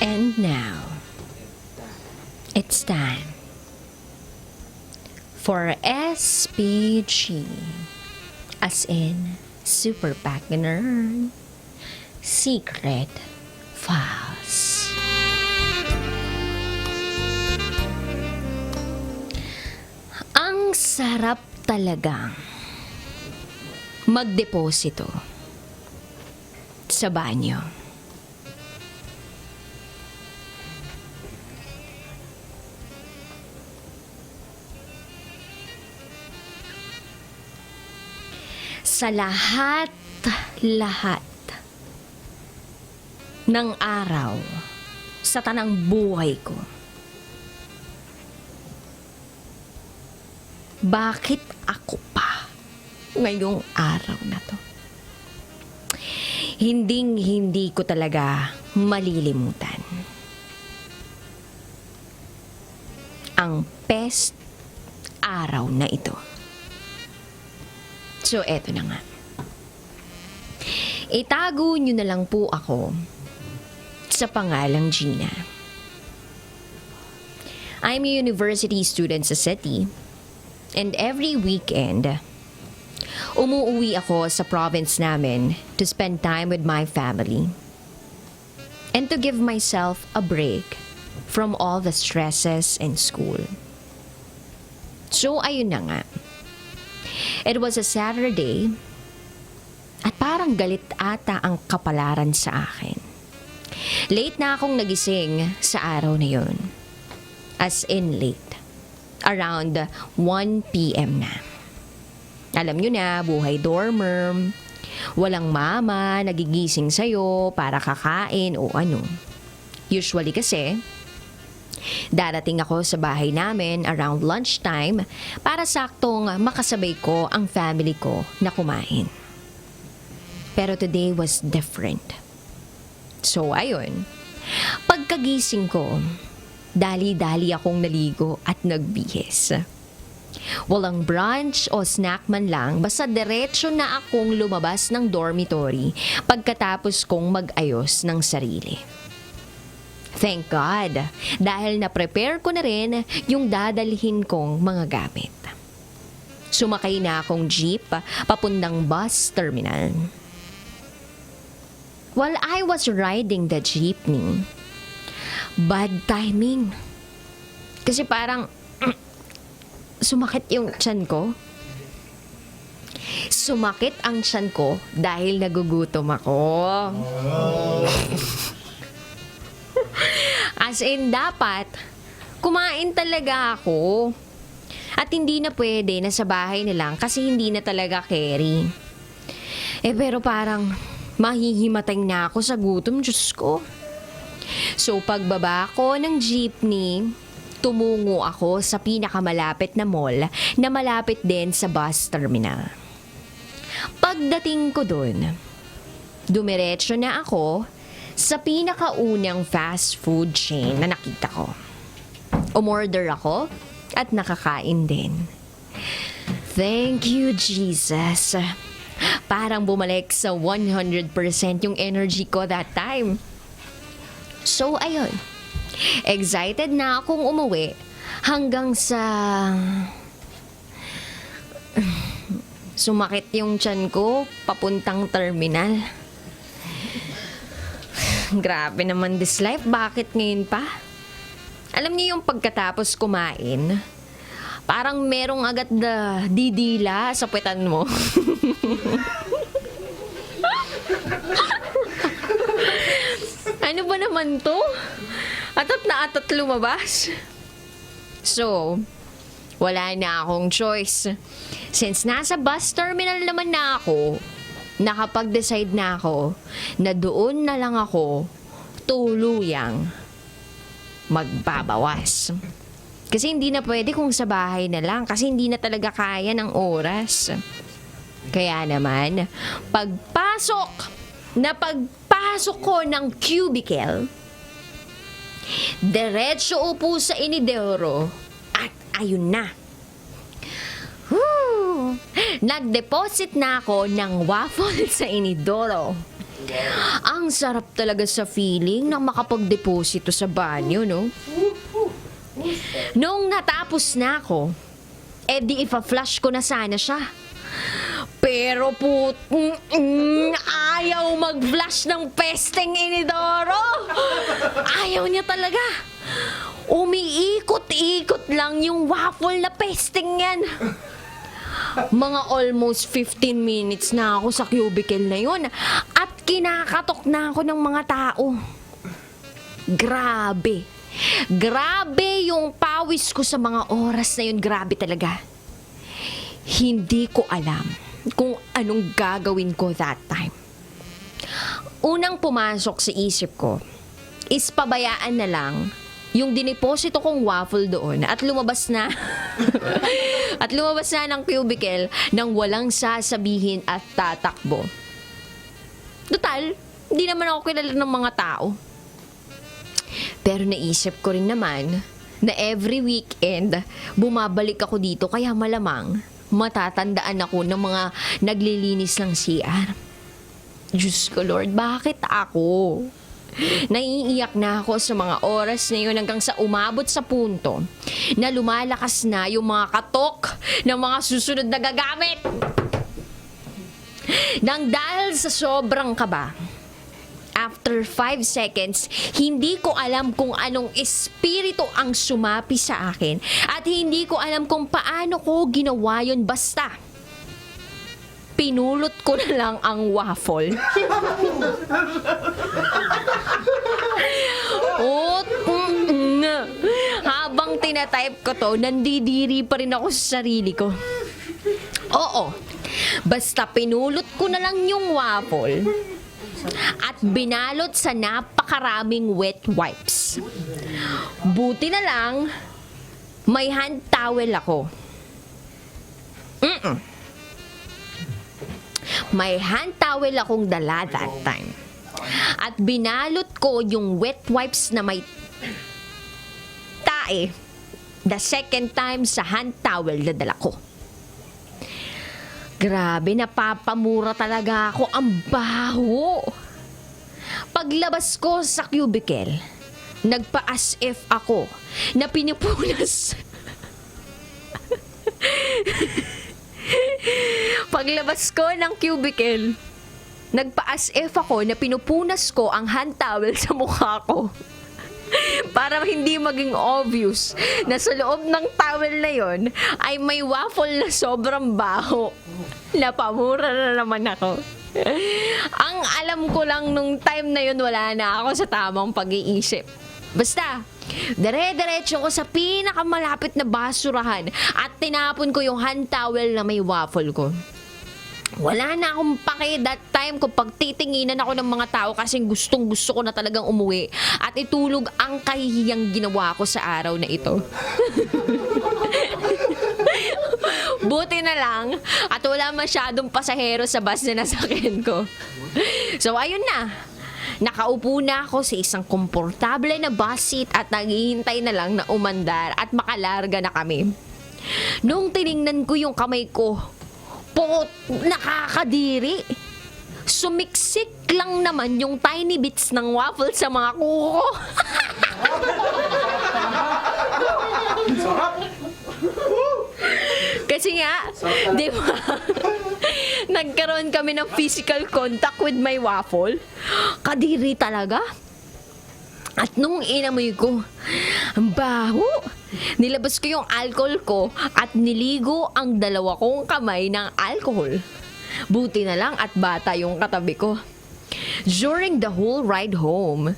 And now, it's time for SPG. As in, Super Pagner Secret Files. Ang sarap talagang magdeposito sa banyo. Sa lahat, lahat ng araw sa tanang buhay ko. Bakit ako pa ngayong araw na to? Hinding hindi ko talaga malilimutan. Ang best araw na ito. So, eto na nga. Itago nyo na lang po ako sa pangalang Gina. I'm a university student sa city and every weekend, umuwi ako sa province namin to spend time with my family and to give myself a break from all the stresses in school. So, ayun na nga. It was a Saturday at parang galit ata ang kapalaran sa akin. Late na akong nagising sa araw na yun. As in late. Around 1 p.m. na. Alam nyo na, buhay dormer. Walang mama, nagigising sa'yo para kakain o ano. Usually kasi, Darating ako sa bahay namin around lunchtime para saktong makasabay ko ang family ko na kumain. Pero today was different. So ayun, pagkagising ko, dali-dali akong naligo at nagbihis. Walang brunch o snack man lang, basta diretso na akong lumabas ng dormitory pagkatapos kong mag-ayos ng sarili. Thank God, dahil na-prepare ko na rin yung dadalhin kong mga gamit. Sumakay na akong jeep papundang bus terminal. While I was riding the jeepney, bad timing. Kasi parang sumakit yung tiyan ko. Sumakit ang tiyan ko dahil nagugutom ako. As in, dapat, kumain talaga ako. At hindi na pwede na sa bahay na lang kasi hindi na talaga carry. Eh pero parang mahihimatay na ako sa gutom, Diyos ko. So pagbaba ko ng jeepney, tumungo ako sa pinakamalapit na mall na malapit din sa bus terminal. Pagdating ko dun, dumiretso na ako sa pinakaunang fast food chain na nakita ko. Umorder ako at nakakain din. Thank you, Jesus. Parang bumalik sa 100% yung energy ko that time. So, ayun. Excited na akong umuwi hanggang sa... Sumakit yung tiyan ko papuntang terminal. Grabe naman this life. Bakit ngayon pa? Alam niyo yung pagkatapos kumain, parang merong agad na didila sa puwetan mo. ano ba naman to? Atat na atat lumabas. So, wala na akong choice. Since nasa bus terminal naman na ako, nakapag-decide na ako na doon na lang ako tuluyang magbabawas. Kasi hindi na pwede kung sa bahay na lang kasi hindi na talaga kaya ng oras. Kaya naman, pagpasok na pagpasok ko ng cubicle, diretso upo sa inidoro at ayun na. Nag-deposit na ako ng waffle sa inidoro. Ang sarap talaga sa feeling ng makapag-deposito sa banyo, no? Nung natapos na ako, eh di ipa-flush ko na sana siya. Pero put... ayaw mag-flush ng pesteng inidoro. Ayaw niya talaga. Umiikot-ikot lang yung waffle na pesteng yan. Mga almost 15 minutes na ako sa cubicle na yun at kinakatok na ako ng mga tao. Grabe. Grabe yung pawis ko sa mga oras na yun. Grabe talaga. Hindi ko alam kung anong gagawin ko that time. Unang pumasok sa isip ko is pabayaan na lang yung dineposito kong waffle doon at lumabas na at lumabas na ng cubicle nang walang sasabihin at tatakbo. Total, hindi naman ako kilala ng mga tao. Pero naisip ko rin naman na every weekend bumabalik ako dito kaya malamang matatandaan ako ng mga naglilinis ng CR. Diyos ko Lord, bakit ako? Naiiyak na ako sa mga oras na yun hanggang sa umabot sa punto na lumalakas na yung mga katok ng mga susunod na gagamit. Nang dahil sa sobrang kaba, After 5 seconds, hindi ko alam kung anong espiritu ang sumapi sa akin at hindi ko alam kung paano ko ginawa yun basta. Pinulot ko na lang ang waffle. Ot, mm, mm. Habang tinatype ko to, nandidiri pa rin ako sa sarili ko. Oo, basta pinulot ko na lang yung waffle at binalot sa napakaraming wet wipes. Buti na lang, may hand towel ako. Mm-mm. May hand towel akong dala that time. At binalot ko yung wet wipes na may tae the second time sa hand towel na dala ko. Grabe, napapamura talaga ako. Ang baho. Paglabas ko sa cubicle, nagpa-as if ako na pinipunas. Paglabas ko ng cubicle, nagpa-as if ako na pinupunas ko ang hand towel sa mukha ko. Para hindi maging obvious na sa loob ng towel na yon ay may waffle na sobrang baho. Napamura na naman ako. Ang alam ko lang nung time na yun, wala na ako sa tamang pag-iisip. Basta, dire-diretso ko sa pinakamalapit na basurahan at tinapon ko yung hand towel na may waffle ko. Wala na akong pake that time kung pagtitinginan ako ng mga tao kasi gustong gusto ko na talagang umuwi at itulog ang kahihiyang ginawa ko sa araw na ito. Buti na lang at wala masyadong pasahero sa bus na nasakyan ko. So ayun na. Nakaupo na ako sa isang komportable na bus seat at naghihintay na lang na umandar at makalarga na kami. Nung tiningnan ko yung kamay ko, pot, nakakadiri. Sumiksik lang naman yung tiny bits ng waffle sa mga kuko. Kasi nga, di ba, nagkaroon kami ng physical contact with my waffle. Kadiri talaga. At nung inamoy ko, ang baho. Nilabas ko yung alcohol ko at niligo ang dalawa kong kamay ng alcohol. Buti na lang at bata yung katabi ko. During the whole ride home,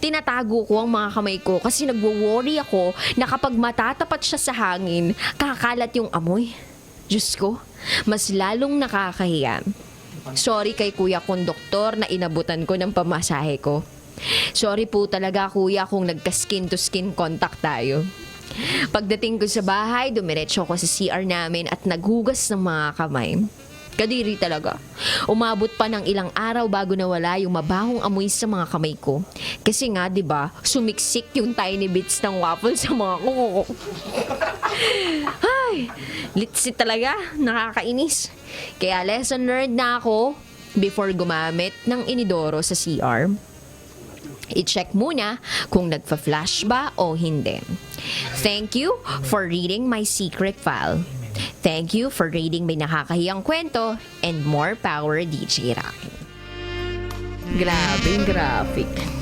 tinatago ko ang mga kamay ko kasi nagwo-worry ako na kapag matatapat siya sa hangin, kakalat yung amoy. Diyos ko, mas lalong nakakahiya. Sorry kay kuya konduktor na inabutan ko ng pamasahe ko. Sorry po talaga kuya kung nagka-skin to skin contact tayo. Pagdating ko sa bahay, dumiretso ako sa CR namin at naghugas ng mga kamay. Kadiri talaga. Umabot pa ng ilang araw bago nawala yung mabahong amoy sa mga kamay ko. Kasi nga, di ba, sumiksik yung tiny bits ng waffle sa mga kuko. Ay, litsi talaga. Nakakainis. Kaya lesson learned na ako, before gumamit ng inidoro sa CR. I-check muna kung nagfa-flash ba o hindi. Thank you for reading my secret file. Thank you for reading may nakakahiyang kwento and more power DJ Rocky. Grabe yung graphic.